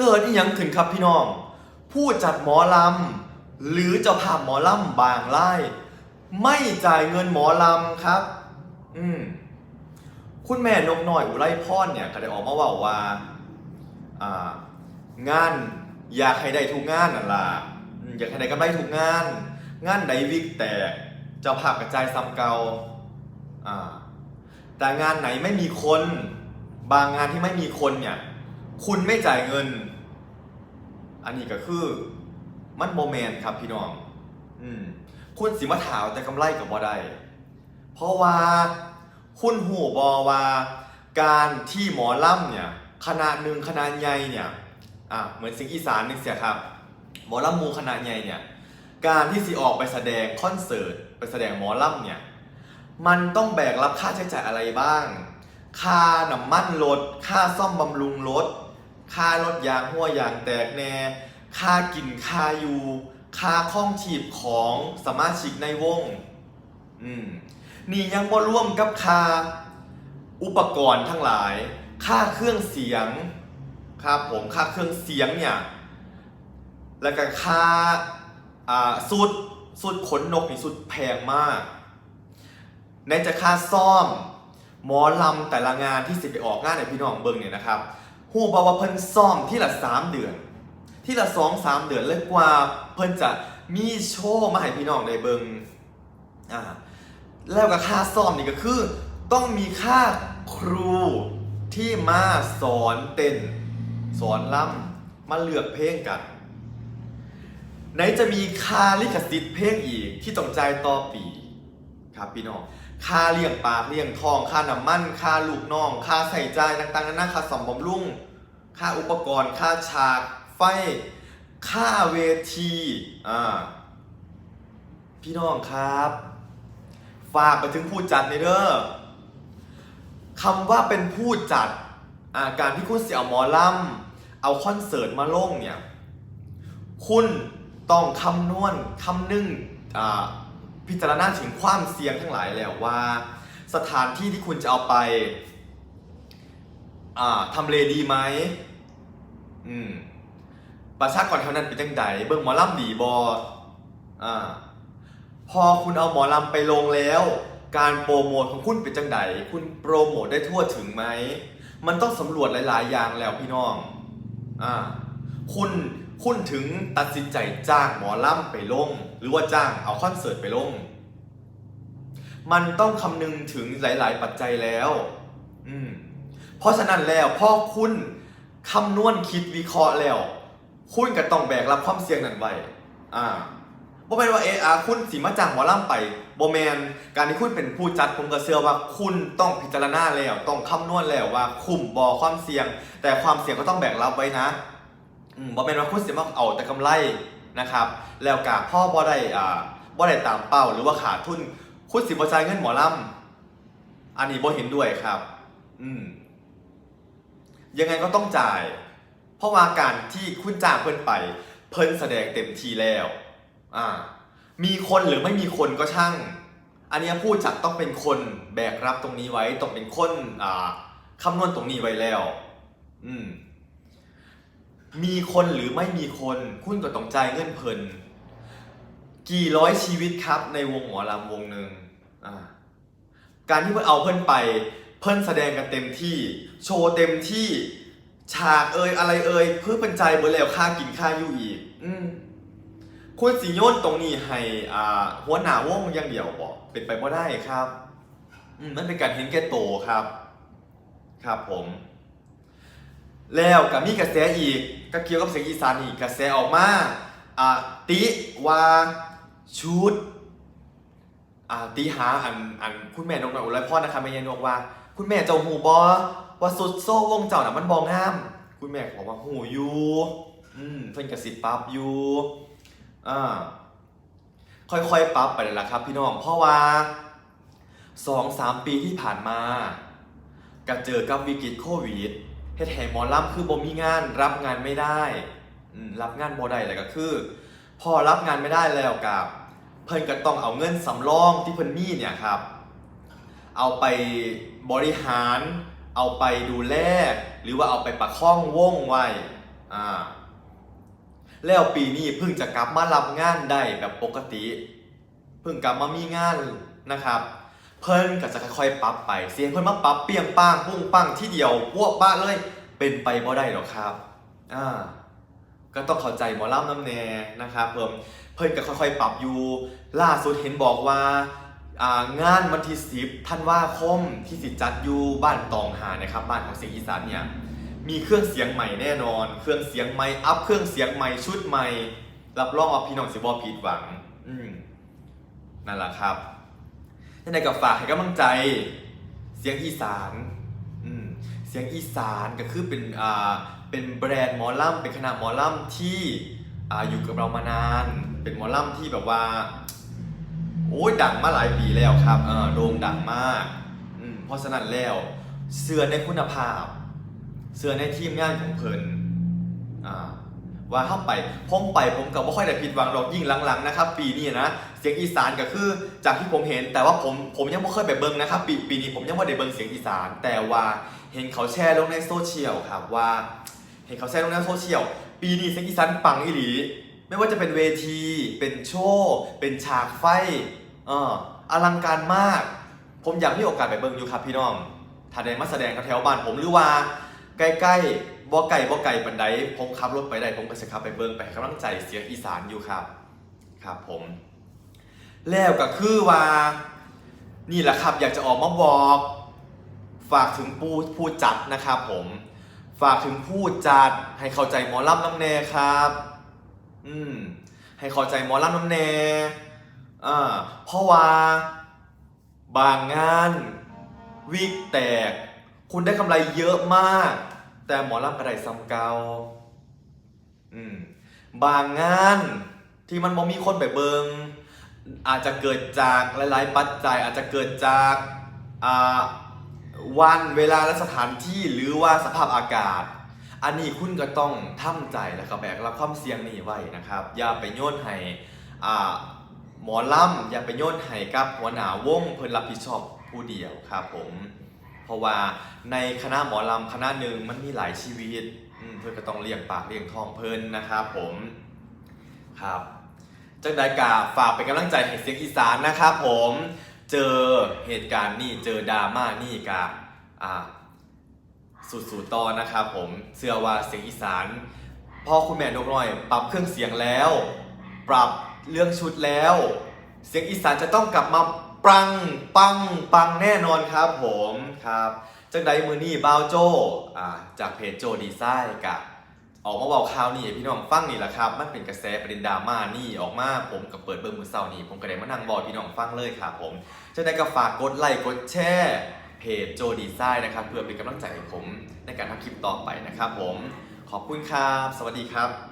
เกิดอีหยังขึ้นครับพี่น้อง ผู้จัดหมอลำ หรือเจ้าภาพหมอลำบางไล่ไม่จ่ายเงินหมอลำครับ อืมคุณแม่นกน้อยอุไรพรเนี่ยก็ได้ออกมาว่าว่า อ่า งานอยากให้ได้ทุกงานนั่นล่ะอยากให้ได้กำไรทุกงาน งานใดวิกแต่เจ้าภาพกระจายซ้ำเกาอ่าแต่งานไหนไม่มีคน บางงานที่ไม่มีคนเนี่ย คุณไม่จ่ายเงิน อันนี้ก็คือมันโมเมนต์ครับพี่น้อง อืมคุณสิมาถาวแต่กำไรกับบ่ได้เพราะว่าคุณหูบอว่าการที่หมอล่ำเนี่ยคณะหนึ่งคณะใหญ่เนี่ยอะเหมือนสิงห์อีสานนึงเสียครับ หมอลำมูคณะใหญ่เนี่ยการที่สิออกไปแสดงคอนเสิร์ตไปแสดงหมอลำเนี่ยมันต้องแบกรับค่าใช้จ่ายอะไรบ้าง ค่าน้ำมันรถค่าซ่อมบำรุงรถ ค่ารถยางหัวยางแตกแน่ค่ากินค่าอยู่ค่าข้องชีพของสมาชิกในวง อืม นี่ยังบ่ร่วมกับค่าอุปกรณ์ทั้งหลาย ค่าเครื่องเสียง ครับผม ค่าเครื่องเสียงเนี่ย แล้วก็ค่า อ่าสุดสุดขนนกนี่สุดแพงมากในจะค่าซ่อม หมอลำแต่ละงานที่สิไปออกงานในพี่น้องเบิงเนี่ยนะครับ หูบอกว่าเพิ่นซ่อมที่ละสามเดือน ที่ละสองสามเดือนเลยกว่าเพิ่นจะมีโชว์มาให้พี่น้องได้เบิงอ่าแล้วก็ค่าซ่อมนี่ก็คือ ต้องมีค่าครูที่มาสอนเต้น สอนล่ำมาเลือกเพลงกันไหนจะมีค่าลิขสิทธิ์เพลงอีกที่ต้องจ่ายต่อปี ครับพี่น้อง ค่าเลี้ยงปากเลี้ยงทอง ค่าน้ำมันค่าลูกน้อง ค่าใส่ใจายต่างๆนานาค่าสมบำรุงค่าอุปกรณ์ ค่าฉาก ไฟ ค่าเวทีอ่าพี่น้องครับ ฝากไปถึงผู้จัดในเด้อคำว่าเป็นผู้จัดอาการที่คุณเสี่ยเอาหมอลำเอาคอนเสิร์ตมาลงเนี่ย คุณต้องคำนวณคำนึงอ่า พิจารณาถึงความเสี่ยงทั้งหลายแล้วว่า สถานที่ที่คุณจะเอาไปอ่าทำเลดีไหมอืมประชากรแถวนั้นเป็นจังไดเบิ่งหมอลำดีบออ่าพอคุณเอาหมอลำไปลงแล้ว การโปรโมทของคุณเป็นจังไดคุณโปรโมทได้ทั่วถึงไหม มันต้องสำรวจหลาย ๆ อย่างแล้วพี่น้องอ่าคุณ คุณถึงตัดสินใจจ้างหมอลำไปลง หรือว่าจ้างเอาคอนเสิร์ตไปลง มันต้องคำนึงถึงหลาย ๆ ปัจจัยแล้ว อืมเพราะฉะนั้นแล้วพอคุณคำนวณคิดวิเคราะห์แล้ว คุณก็ต้องแบกรับความเสี่ยงนั้นไว้อ่าบ่แม่นว่าเออาคุณสิมาจ้างหมอลำไปบ่แมนการที่คุณเป็นผู้จัดผมก็เชื่อว่าคุณต้องพิจารณาแล้ว ต้องคำนวณแล้วว่าคุ้มบ่ความเสี่ยง แต่ความเสี่ยงก็ต้องแบกรับไว้นะ อืมบ่แม่นว่าคุณสิมาเอาแต่กำไรนะครับ แล้วกะพ่อบ่ได้อ่าบ่ได้ตามเป้าหรือว่าขาดทุนคุณสิบ่จ่ายเงินหมอลำอันนี้บ่เห็นด้วยครับ อืมยังไงก็ต้องจ่าย เพราะว่าการที่คุณจ้างเพิ่นไป เพิ่นแสดงเต็มทีแล้ว อ่า มีคนหรือไม่มีคนก็ช่าง อันนี้ยผู้จัดต้องเป็นคนแบกรับตรงนี้ไว้ต้องเป็นคนอ่าคำนวณตรงนี้ไว้แล้ว อืม มีคนหรือไม่มีคนคุณก็ต้องจ่ายเงินเพินกี่ร้อยชีวิตครับในวงหมอลำวงหนึ่งการที่เพิ่นเอาเพิ่นไป เพิ่นแสดงกันเต็มที่ โชว์เต็มที่ฉากเอ่ยอะไรเอ่ยเพื่อเป็นใจเบอร์แล้วค่ากินค่าอยู่อีก อืมคุณสิโยนตรงนี้ให้อ่าหัวหน้าวงย่างเดียวบอกเป็นไปไม่ได้ครับ อืมมันเป็นการเห็นแก่โตครับ ครับผม แล้วก็มีกระแสอีกก็เกี่ยวกับเสียงอีสานอีกกระแสออกมาอ่าติว่าชุดอ่าติหาอันอันคุณแม่นกนอุไรพรนะครับแม่ยายนกว่า คุณแม่เจ้าหูบอว่าสุดโซ่วงเจ้าน่ะมันบองงาม คุณแม่บอกว่าหูอยู่อืมเพิ่นกระสิบปรับอยู่อ่าค่อยๆปรับไปเลยล่ะครับ พี่น้องเพราะว่าสองสามปีที่ผ่านมาก็เจอกับวิกฤตโควิด เฮ็ดให้หมอลำคือบ่มีงานรับงานไม่ได้รับงานบ่ได้เลยก็คือ พอรับงานไม่ได้แล้วกับเพิ่นก็ต้องเอาเงินสำรองที่เพิ่นมีเนี่ยครับ เอาไปบริหาร เอาไปดูแลหรือว่าเอาไปประคองวงไว้อ่าแล้วปีนี้เพิ่งจะกลับมารับงานได้แบบปกติ เพิ่งกลับมามีงานนะครับ เพิ่นก็จะค่อยๆปรับไป เสียงเพิ่นมาปรับเปียงป้างปุ้งปังที่เดียวพวกบ้าเลย เป็นไปบ่ได้หรอกครับอ่าก็ต้องเข้าใจหมอล่ำน้ำแน่นะครับเพิ่มเพิ่นก็ค่อยๆ ปรับอยู่ล่าสุดเห็นบอกว่าอ่างานวันที่สิบธันว่าคมที่สิจัดอยู่บ้านตองหานะครับบ้านของเสียงอีสานเนี่ยมีเครื่องเสียงใหม่แน่นอน เครื่องเสียงใหม่อัพเครื่องเสียงใหม่ชุดใหม่ รับรองว่าพี่น้องสิบอผิดหวัง อืมนั่นแหละครับ ยังไงกับฝากให้กำลังใจ เสียงอีสานอืมเสียงอีสานก็คือเป็นอ่าเป็นแบรนด์หมอลำเป็นคณะหมอลำที่อ่าอยู่กับเรามานาน เป็นหมอลำที่แบบว่าโอ้ยดังมาหลายปีแล้วครับเออโด่งดังมากอืมเพราะฉะนั้นแล้วเสื้อในคุณภาพ เสื้อในทีมงานของเพิ่นอ่า ว่าเข้าไปผมไปผมก็ไม่าค่อยได้ผิดหวังหรอกยิ่งหลังๆนะครับ ปีนี้นะเสียงอีสานก็คือจากที่ผมเห็น แต่ว่าผมผมยังไม่เคยไปเบิ่งนะครับ ปีปีนี้ผมยังไม่ได้เบิ่งเสียงอีสาน แต่ว่าเห็นเขาแชร์ลงในโซเชียลครับว่า เห็นเขาแชร์ลงในโซเชียลปีนี้เสียงอีสานปังอีหลี ไม่ว่าจะเป็นเวที เป็นโชว์เป็นฉากไฟเอออลังการมาก ผมอยากมีโอกาสไปเบิ่งอยู่ครับพี่น้องถ้าได้มาแสดงแถวบ้านผมหรือว่าใกล้ๆ บ่ไก่บ่ไก่ปันไดผมขับรถไปได้ผมก็จะขับไปเบิ่งไปกำลังใจเสียงอีสานอยู่ครับ ครับผม แล้วก็คือว่า นี่แหละครับอยากจะออกมาบอก ฝากถึงผู้ผู้จัดนะครับผมฝากถึงผู้จัดให้เข้าใจหมอลำน้ำแน่ครับ อืม ให้เข้าใจหมอลำน้ำแน่อ่าเพราะว่า บางงานวิกแตก คุณได้กำไรเยอะมาก แต่หมอลำกระไดซ้ำเกาอืมบางงานที่มันบ่มีคนไปเบิงอาจจะเกิดจากหลาย ๆ ปัจจัยอาจจะเกิดจากอ่าวันเวลาและสถานที่หรือว่าสภาพอากาศ อันนี้คุณก็ต้องทำใจแล้วก็แบกรับความเสี่ยงนี้ไว้นะครับ อย่าไปโยนให้อ่าหมอลำอย่าไปโยนให้กับหัวหน้าวงเพิ่นรับผิดชอบผู้เดียวครับผม ราะว่าในคณะหมอลำคณะหนึ่งมันมีหลายชีวิตเพื่อนก็ต้องเลี้ยงปากเลี้ยงท้องเพิ่นนะครับผมครับจังใดกาฝากเป็นกำลังใจให้เสียงอีสานนะครับผม เจอเหตุการณ์นี่เจอดราม่านี่กาอ่าสู่ๆต่อนะครับผมเชื่อว่าเสียงอีสานพ่อคุณแม่นกน้อย ปรับเครื่องเสียงแล้ว ปรับเรื่องชุดแล้ว เสียงอีสานจะต้องกลับมา ปังปังปังแน่นอนครับผมครับจังใดมือนี่บาวโจอ่าจากเพจโจดีไซน์กับออกมาบอกข่าวนี่พี่น้องฟังนี่แหละครับ มันเป็นกระแสประเด็นดราม่านี่ออกมาผมกับเปิดเบอร์มือเศร้านี่ผมก็ได้มานั่งบอกพี่น้องฟังเลยครับผมจังใดก็ฝากกดไลค์กดแชร์เพจโจดีไซน์นะครับเพื่อเป็นกำลังใจให้ผมในการทำคลิปต่อไปนะครับผมขอบคุณครับ สวัสดีครับ